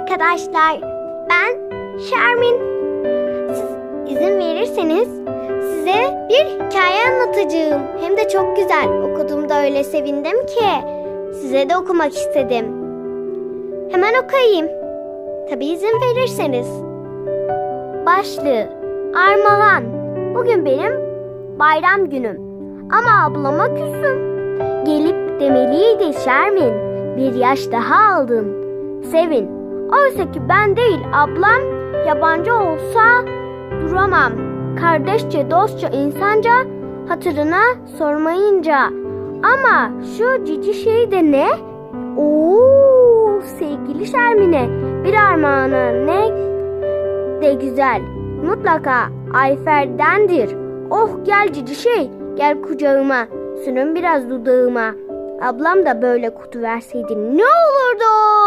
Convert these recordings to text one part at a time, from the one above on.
arkadaşlar. Ben Şermin. Siz izin verirseniz size bir hikaye anlatacağım. Hem de çok güzel. Okuduğumda öyle sevindim ki size de okumak istedim. Hemen okuyayım. Tabii izin verirseniz. Başlığı Armağan. Bugün benim bayram günüm. Ama ablama küsüm. Gelip demeliydi Şermin. Bir yaş daha aldın. Sevin. Oysa ki ben değil ablam yabancı olsa duramam. Kardeşçe, dostça, insanca hatırına sormayınca. Ama şu cici şey de ne? Oo, sevgili Şermine bir armağana ne de güzel. Mutlaka Ayfer'dendir. Oh gel cici şey, gel kucağıma. Sürün biraz dudağıma. Ablam da böyle kutu verseydi ne olurdu?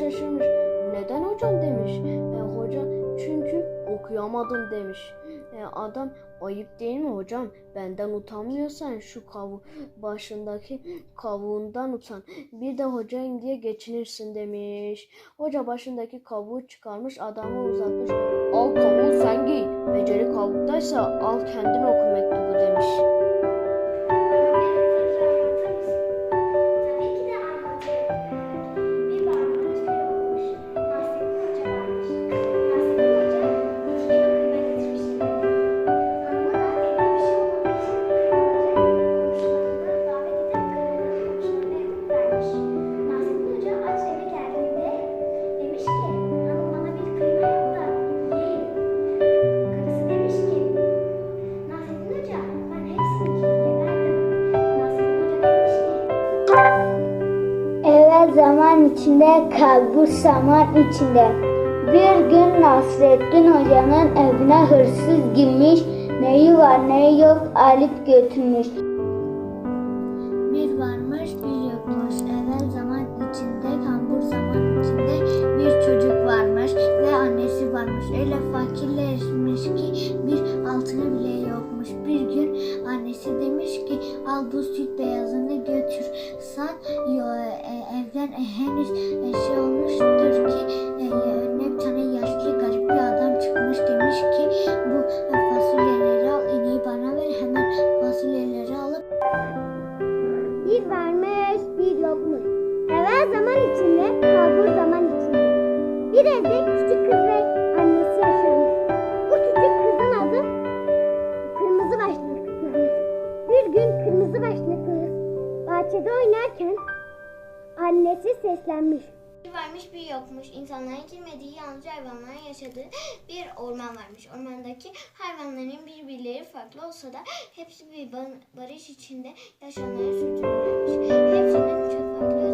Şaşırmış. Neden hocam demiş. E, hoca çünkü okuyamadım demiş. E, adam ayıp değil mi hocam? Benden utanmıyorsan şu kavu başındaki kavuğundan utan. Bir de hocayım diye geçinirsin demiş. Hoca başındaki kavuğu çıkarmış adama uzatmış. Al kavuğu sen giy. Beceri kavuktaysa al kendin oku mektubu demiş. Evvel zaman içinde, kalbur zaman içinde. Bir gün Nasrettin Hoca'nın evine hırsız girmiş, neyi var neyi yok alıp götürmüş. Demiş ki al bu süt beyazını götür sat e, evden e, henüz e, şey olmuştur ki önüne bir tane yaşlı garip bir adam çıkmış demiş ki bu fasulyeleri al ineği bana ver hemen fasulyeleri alıp Bir varmış, bir yokmuş. Evvel zaman içinde, kalbur zaman içinde. Bir evde Sessiz seslenmiş. Bir varmış bir yokmuş. İnsanların girmediği yalnızca hayvanların yaşadığı bir orman varmış. Ormandaki hayvanların birbirleri farklı olsa da hepsi bir barış içinde yaşamaya sürdürürlermiş. Hepsinin çok farklı